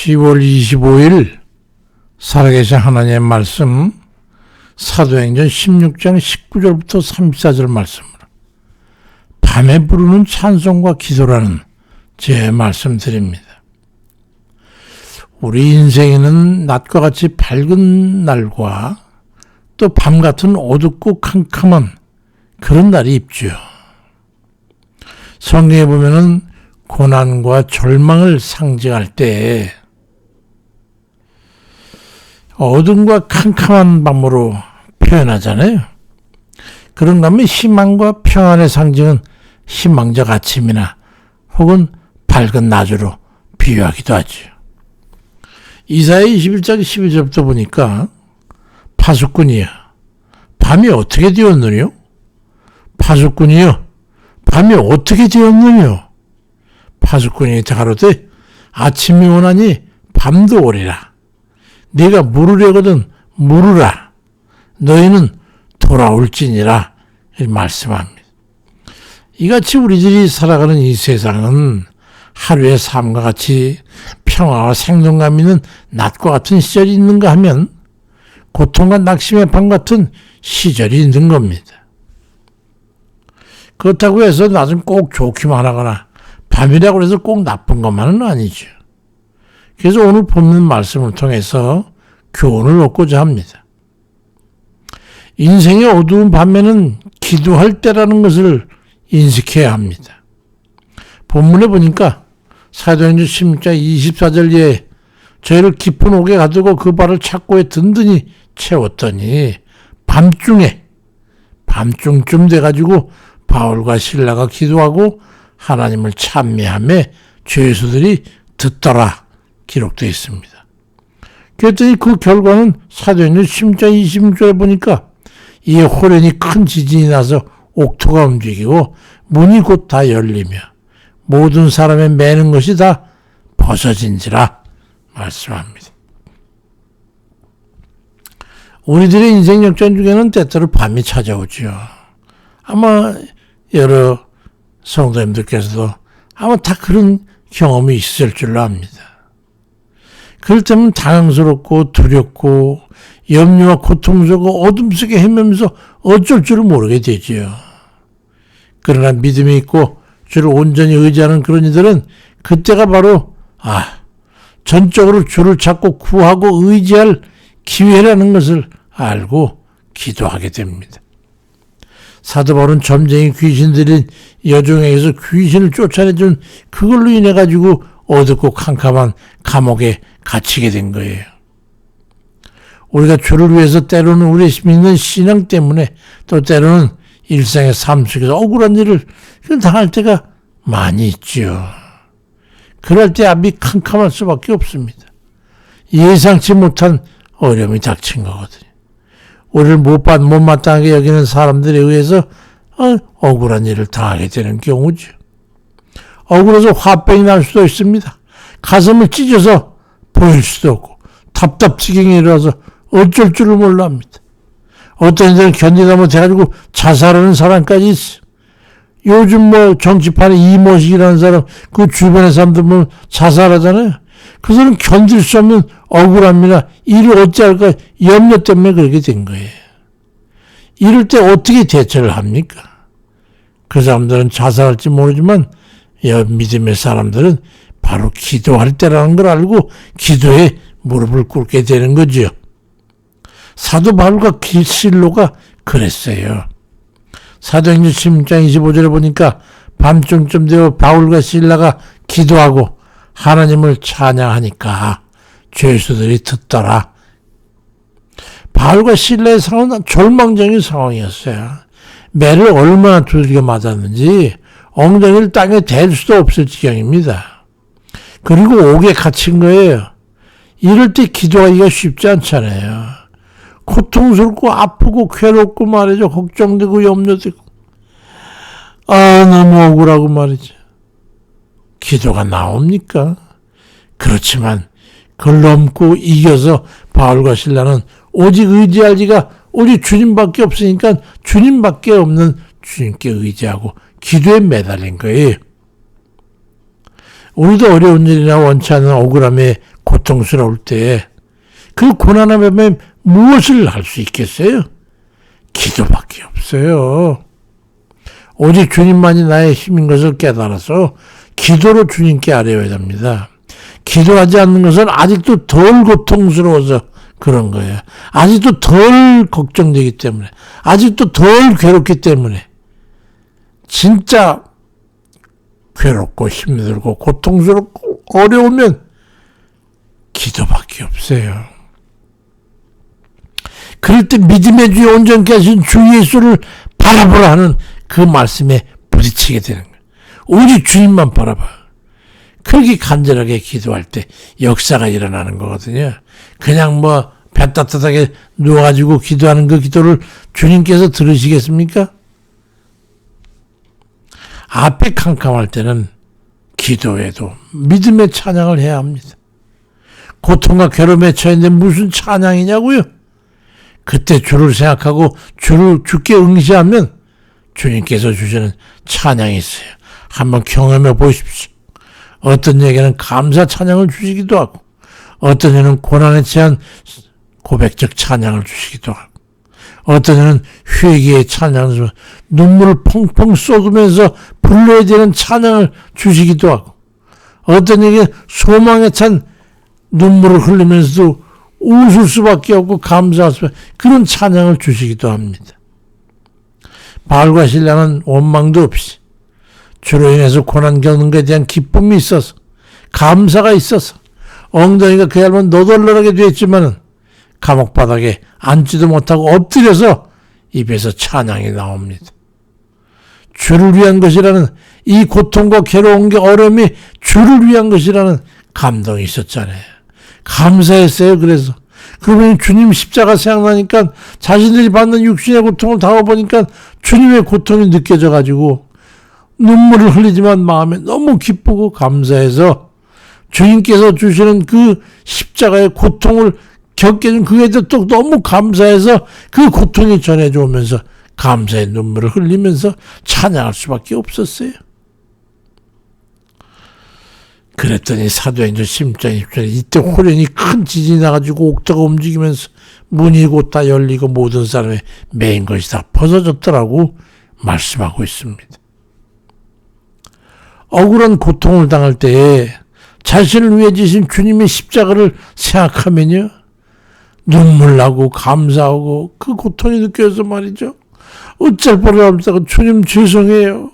10월 25일 살아계신 하나님의 말씀 사도행전 16장 19절부터 34절 말씀으로 밤에 부르는 찬송과 기도라는 제 말씀 드립니다. 우리 인생에는 낮과 같이 밝은 날과 또 밤 같은 어둡고 캄캄한 그런 날이 있죠. 성경에 보면은 고난과 절망을 상징할 때 어둠과 캄캄한 밤으로 표현하잖아요. 그런가 하면 희망과 평안의 상징은 희망적 아침이나 혹은 밝은 낮으로 비유하기도 하죠. 이사야 21장 12절부터 보니까 파수꾼이여 밤이 어떻게 되었느뇨? 파수꾼이여 밤이 어떻게 되었느뇨? 파수꾼이 가로되 아침이 오나니 밤도 오리라. 네가 물으려거든 물으라. 너희는 돌아올지니라. 말씀합니다. 이같이 우리들이 살아가는 이 세상은 하루의 삶과 같이 평화와 생동감 있는 낮과 같은 시절이 있는가 하면 고통과 낙심의 밤 같은 시절이 있는 겁니다. 그렇다고 해서 낮은 꼭 좋기만 하거나 밤이라고 해서 꼭 나쁜 것만은 아니죠. 그래서 오늘 본문 말씀을 통해서 교훈을 얻고자 합니다. 인생의 어두운 밤에는 기도할 때라는 것을 인식해야 합니다. 본문에 보니까 사도행전 16장 24절에 저희를 깊은 옥에 가두고 그 발을 착고에 든든히 채웠더니 밤중에 밤중쯤 돼가지고 바울과 신라가 기도하고 하나님을 찬미하며 죄수들이 듣더라 기록되어 있습니다. 그랬더니 그 결과는 사도행전 10장 26절에 보니까 이에 호련히 큰 지진이 나서 옥토가 움직이고 문이 곧 다 열리며 모든 사람의 매는 것이 다 벗어진지라 말씀합니다. 우리들의 인생 역전 중에는 때때로 밤이 찾아오죠. 아마 여러 성도님들께서도 아마 다 그런 경험이 있을 줄로 압니다. 그럴 때면 당황스럽고 두렵고 염려와 고통 속에 어둠 속에 헤매면서 어쩔 줄을 모르게 되지요. 그러나 믿음이 있고 주를 온전히 의지하는 그런 이들은 그때가 바로 아 전적으로 주를 찾고 구하고 의지할 기회라는 것을 알고 기도하게 됩니다. 사도 바울은 점쟁이 귀신들인 여종에게서 귀신을 쫓아내준 그걸로 인해 가지고 어둡고 캄캄한 감옥에 갇히게 된 거예요. 우리가 주를 위해서 때로는 우리 믿는 신앙 때문에 또 때로는 일상의 삶 속에서 억울한 일을 당할 때가 많이 있죠. 그럴 때 앞이 캄캄할 수밖에 없습니다. 예상치 못한 어려움이 닥친 거거든요. 우리를 못받, 못마땅하게 여기는 사람들에 의해서 어, 억울한 일을 당하게 되는 경우죠. 억울해서 화병이 날 수도 있습니다. 가슴을 찢어서 보일 수도 없고 답답지경이 일어나서 어쩔 줄을 몰랍니다. 어떤 이들은 견디다 못해가지고 자살하는 사람까지 있어. 요즘 뭐 정치판에 이모식이라는 사람 그 주변의 사람들 보면 자살하잖아요. 그 사람 견딜 수 없는 억울함이나 일을 어찌할까 염려 때문에 그렇게 된 거예요. 이럴 때 어떻게 대처를 합니까? 그 사람들은 자살할지 모르지만 믿음의 사람들은 바로 기도할 때라는 걸 알고 기도에 무릎을 꿇게 되는 거죠. 사도 바울과 실로가 그랬어요. 사도행전 16장 25절에 보니까 밤중쯤 되어 바울과 신라가 기도하고 하나님을 찬양하니까 죄수들이 듣더라. 바울과 신라의 상황은 절망적인 상황이었어요. 매를 얼마나 두들겨 맞았는지 엉덩이를 땅에 댈 수도 없을 지경입니다. 그리고 옥에 갇힌 거예요. 이럴 때 기도하기가 쉽지 않잖아요. 고통스럽고 아프고 괴롭고 말이죠. 걱정되고 염려되고. 아, 너무 억울하고 말이죠. 기도가 나옵니까? 그렇지만 그걸 넘고 이겨서 바울과 신라는 오직 의지할 지가 오직 주님밖에 없으니까 주님밖에 없는 주님께 의지하고 기도에 매달린 거예요. 우리도 어려운 일이나 원치 않은 억울함에 고통스러울 때 그 고난함에 무엇을 할 수 있겠어요? 기도밖에 없어요. 오직 주님만이 나의 힘인 것을 깨달아서 기도로 주님께 아뢰어야 됩니다. 기도하지 않는 것은 아직도 덜 고통스러워서 그런 거예요. 아직도 덜 걱정되기 때문에, 아직도 덜 괴롭기 때문에, 진짜 괴롭고 힘들고 고통스럽고 어려우면 기도밖에 없어요. 그럴 때 믿음의 주에 온전케 하신 주 예수를 바라보라 하는 그 말씀에 부딪히게 되는 거예요. 오직 주님만 바라봐. 그렇게 간절하게 기도할 때 역사가 일어나는 거거든요. 그냥 뭐, 배 따뜻하게 누워가지고 기도하는 그 기도를 주님께서 들으시겠습니까? 앞에 캄캄할 때는 기도에도 믿음의 찬양을 해야 합니다. 고통과 괴로움에 처했는데 무슨 찬양이냐고요? 그때 주를 생각하고 주를 주께 응시하면 주님께서 주시는 찬양이 있어요. 한번 경험해 보십시오. 어떤 얘기는 감사 찬양을 주시기도 하고, 어떤 이는 고난에 처한 고백적 찬양을 주시기도 하고, 어떤 이는 회개의 찬양을 눈물을 펑펑 쏟으면서 불러야 되는 찬양을 주시기도 하고, 어떤 이게 소망에 찬 눈물을 흘리면서도 웃을 수밖에 없고 감사할 수밖에 그런 찬양을 주시기도 합니다. 바알과 신랑은 원망도 없이 주로 인해서 고난 겪는 것에 대한 기쁨이 있어서 감사가 있어서 엉덩이가 그야말로 너덜너하게 되었지만은 감옥 바닥에 앉지도 못하고 엎드려서 입에서 찬양이 나옵니다. 주를 위한 것이라는 이 고통과 괴로운 게 어려움이 주를 위한 것이라는 감동이 있었잖아요. 감사했어요. 그래서 그러면 주님 십자가 생각나니까 자신들이 받는 육신의 고통을 당해보니까 주님의 고통이 느껴져 가지고 눈물을 흘리지만 마음에 너무 기쁘고 감사해서 주님께서 주시는 그 십자가의 고통을 겪게 된 그에 또 너무 감사해서 그 고통이 전해져 오면서 감사의 눈물을 흘리면서 찬양할 수밖에 없었어요. 그랬더니 사도행전 10장 20절에 이때 호련히 큰 지진이 나가지고 옥타가 움직이면서 문이 곧 다 열리고 모든 사람의 메인 것이 다 벗어졌더라고 말씀하고 있습니다. 억울한 고통을 당할 때에 자신을 위해 지신 주님의 십자가를 생각하면요. 눈물 나고 감사하고 그 고통이 느껴서 말이죠. 어쩔 뻔을 합니까? 주님 죄송해요.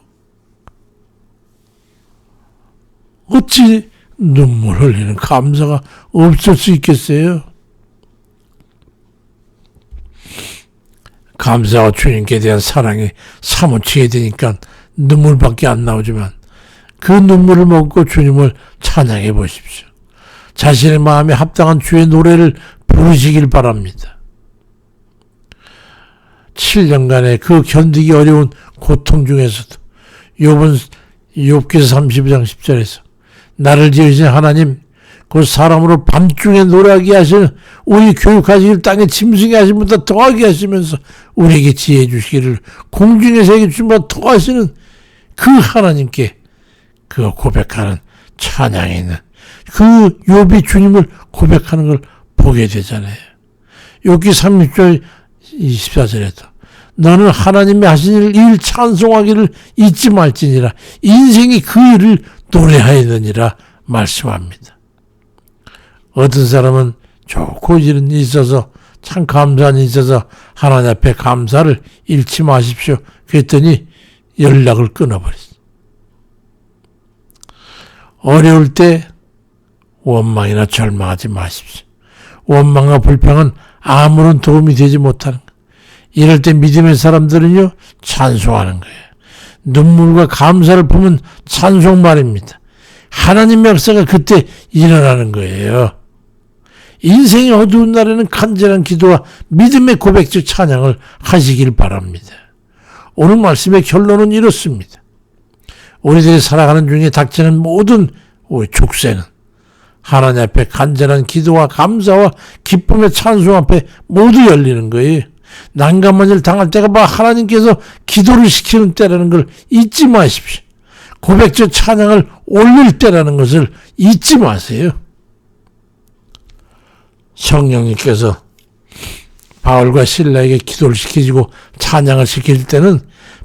어찌 눈물 흘리는 감사가 없을 수 있겠어요? 감사와 주님께 대한 사랑이 사무치게 되니까 눈물밖에 안 나오지만 그 눈물을 먹고 주님을 찬양해 보십시오. 자신의 마음에 합당한 주의 노래를 부르시길 바랍니다. 7년간의 그 견디기 어려운 고통 중에서도 욥은 욥기서 32장 10절에서 나를 지으신 하나님 그 사람으로 밤중에 노래하게 하시는 우리 교육하시길 땅에 짐승게 하신 분보다 더하게 하시면서 우리에게 지혜 주시기를 공중에 세계 주신 보다 더하시는 그 하나님께 그 고백하는 찬양이 있는 그 요비 주님을 고백하는 걸 보게 되잖아요. 여기 30절 24절에도 너는 하나님의 하신 일 찬송하기를 잊지 말지니라 인생이 그 일을 노래하였느니라 말씀합니다. 어떤 사람은 좋고 일은 있어서 참 감사한 일이 있어서 하나님 앞에 감사를 잃지 마십시오. 그랬더니 연락을 끊어버렸어. 어려울 때 원망이나 절망하지 마십시오. 원망과 불평은 아무런 도움이 되지 못하는 거. 이럴 때 믿음의 사람들은요, 찬송하는 거예요. 눈물과 감사를 품은 찬송 말입니다. 하나님의 역사가 그때 일어나는 거예요. 인생의 어두운 날에는 간절한 기도와 믿음의 고백적 찬양을 하시길 바랍니다. 오늘 말씀의 결론은 이렇습니다. 우리들이 살아가는 중에 닥치는 모든 족쇄는 하나님 앞에 간절한 기도와 감사와 기쁨의 찬송 앞에 모두 열리는 거예요. 난감한 일 당할 때가 막 하나님께서 기도를 시키는 때라는 걸 잊지 마십시오. 고백적 찬양을 올릴 때라는 것을 잊지 마세요. 성령님께서 바울과 신라에게 기도를 시키고 찬양을 시킬 때는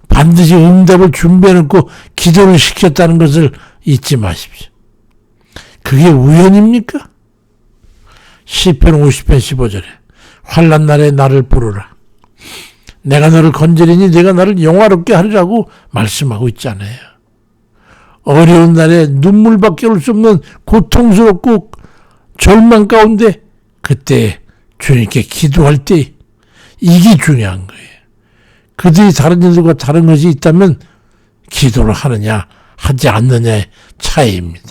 반드시 응답을 준비해놓고 기도를 시켰다는 것을 잊지 마십시오. 그게 우연입니까? 시편 50편 15절에 환란 날에 나를 부르라. 내가 너를 건지리니 내가 나를 영화롭게 하리라고 말씀하고 있잖아요. 어려운 날에 눈물밖에 올 수 없는 고통스럽고 절망 가운데 그때 주님께 기도할 때 이게 중요한 거예요. 그들이 다른 일들과 다른 것이 있다면 기도를 하느냐 하지 않느냐의 차이입니다.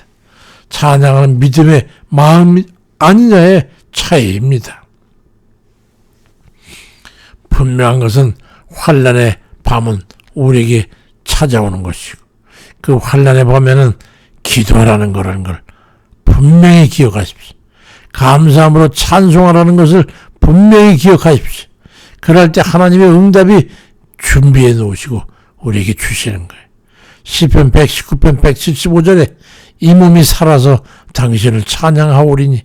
찬양하는 믿음의 마음 아니냐의 차이입니다. 분명한 것은 환란의 밤은 우리에게 찾아오는 것이고 그 환란의 밤에는 기도하라는 거라는 걸 분명히 기억하십시오. 감사함으로 찬송하라는 것을 분명히 기억하십시오. 그럴 때 하나님의 응답이 준비해 놓으시고 우리에게 주시는 거예요. 시편 119편 175절에 이 몸이 살아서 당신을 찬양하오리니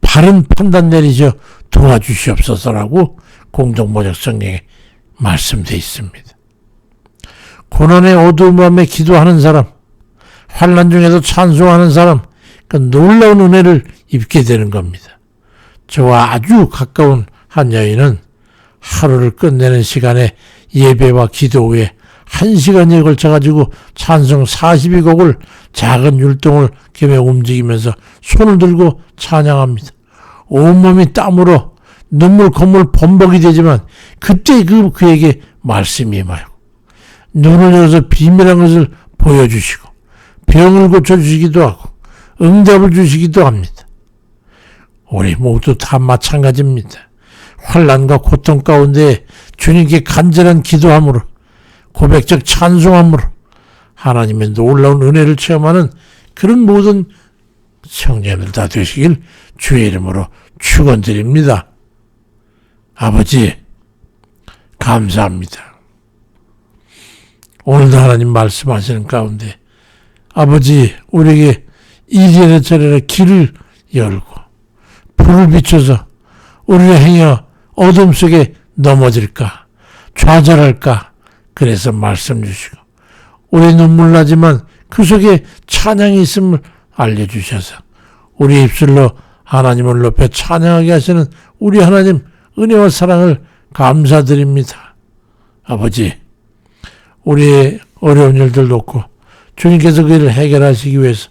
바른 판단 내리셔 도와주시옵소서라고 공동모적 성경에 말씀되어 있습니다. 고난의 어두운 밤에 기도하는 사람, 환란 중에도 찬송하는 사람, 그 놀라운 은혜를 입게 되는 겁니다. 저와 아주 가까운 한 여인은 하루를 끝내는 시간에 예배와 기도 후에 한 시간에 걸쳐 가지고 찬송 42곡을 작은 율동을 겸해 움직이면서 손을 들고 찬양합니다. 온몸이 땀으로 눈물 콧물 범벅이 되지만 그때 그, 그에게 말씀이 임하고 눈을 열어서 비밀한 것을 보여주시고 병을 고쳐주시기도 하고 응답을 주시기도 합니다. 우리 모두 다 마찬가지입니다. 환란과 고통 가운데 주님께 간절한 기도함으로 고백적 찬송함으로 하나님의 놀라운 은혜를 체험하는 그런 모든 청년들 다 되시길 주의 이름으로 축원드립니다. 아버지 감사합니다. 오늘도 하나님 말씀하시는 가운데 아버지 우리에게 이리라 저리라 길을 열고 불을 비춰서 우리를 행여 어둠 속에 넘어질까 좌절할까 그래서 말씀 주시고 우리 눈물 나지만 그 속에 찬양이 있음을 알려주셔서 우리 입술로 하나님을 높여 찬양하게 하시는 우리 하나님 은혜와 사랑을 감사드립니다. 아버지, 우리의 어려운 일들 놓고 주님께서 그 일을 해결하시기 위해서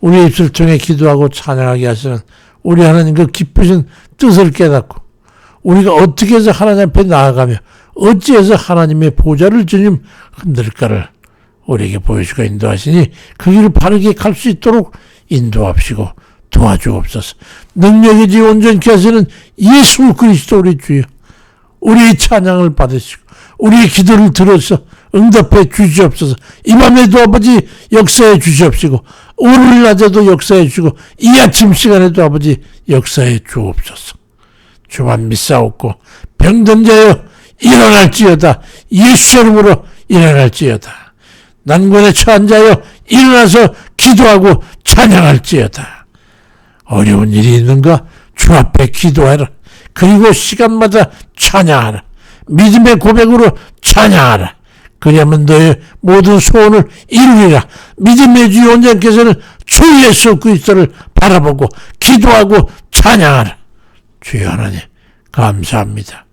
우리 입술 통해 기도하고 찬양하게 하시는 우리 하나님 그 기쁘신 뜻을 깨닫고 우리가 어떻게 해서 하나님 앞에 나아가며 어찌해서 하나님의 보좌를 주님 흔들까를 우리에게 보여주고 인도하시니 그 길을 바르게 갈 수 있도록 인도합시고 도와주옵소서. 능력이지 온전케 하시는 예수 그리스도 우리 주여. 우리의 찬양을 받으시고 우리의 기도를 들어서 응답해 주시옵소서. 이 밤에도 아버지 역사해 주시옵시고 오늘 낮에도 역사해 주시고 이 아침 시간에도 아버지 역사해 주옵소서. 주만 믿사옵고 병든 자여 일어날지어다. 예수 이름으로 일어날지어다. 난관에 처한 자여 일어나서 기도하고 찬양할지어다. 어려운 일이 있는가? 주 앞에 기도하라. 그리고 시간마다 찬양하라. 믿음의 고백으로 찬양하라. 그러면 너의 모든 소원을 이루리라. 믿음의 주 원장께서는 주 예수 그리스도를 바라보고 기도하고 찬양하라. 주여 하나님 감사합니다.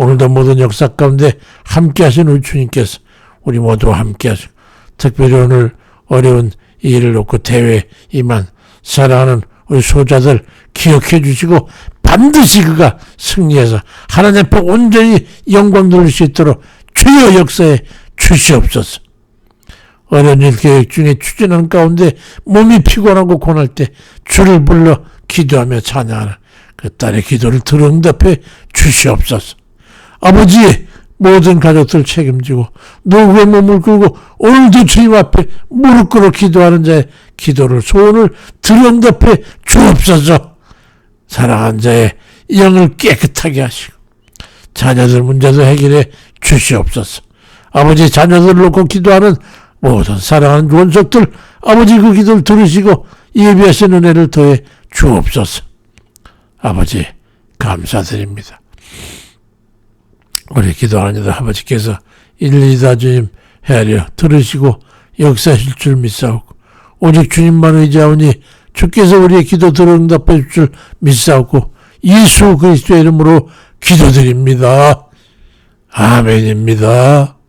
오늘도 모든 역사 가운데 함께 하신 우리 주님께서 우리 모두 함께 하시고 특별히 오늘 어려운 이 일을 놓고 대회 임한 사랑하는 우리 소자들 기억해 주시고 반드시 그가 승리해서 하나님 앞에 온전히 영광 돌릴 수 있도록 주여 역사에 주시옵소서. 어려운 일 계획 중에 추진하는 가운데 몸이 피곤하고 고날 때 주를 불러 기도하며 찬양하는 그 딸의 기도를 들어 응답해 주시옵소서. 아버지 모든 가족들 책임지고 노후의 몸을 끌고 오늘도 주님 앞에 무릎 꿇어 기도하는 자의 기도를 소원을 들어 응답해 주옵소서. 사랑한 자의 영을 깨끗하게 하시고 자녀들 문제도 해결해 주시옵소서. 아버지 자녀들을 놓고 기도하는 모든 사랑하는 원석들 아버지 그 기도를 들으시고 예비하신 은혜를 더해 주옵소서. 아버지 감사드립니다. 우리 기도하는 아버지께서 일일이 다 주님 헤아려 들으시고 역사하실 줄 믿사오고 오직 주님만 의지하오니 주께서 우리의 기도 들어 응답해 줄줄 믿사오고 예수 그리스도의 이름으로 기도드립니다. 아멘입니다.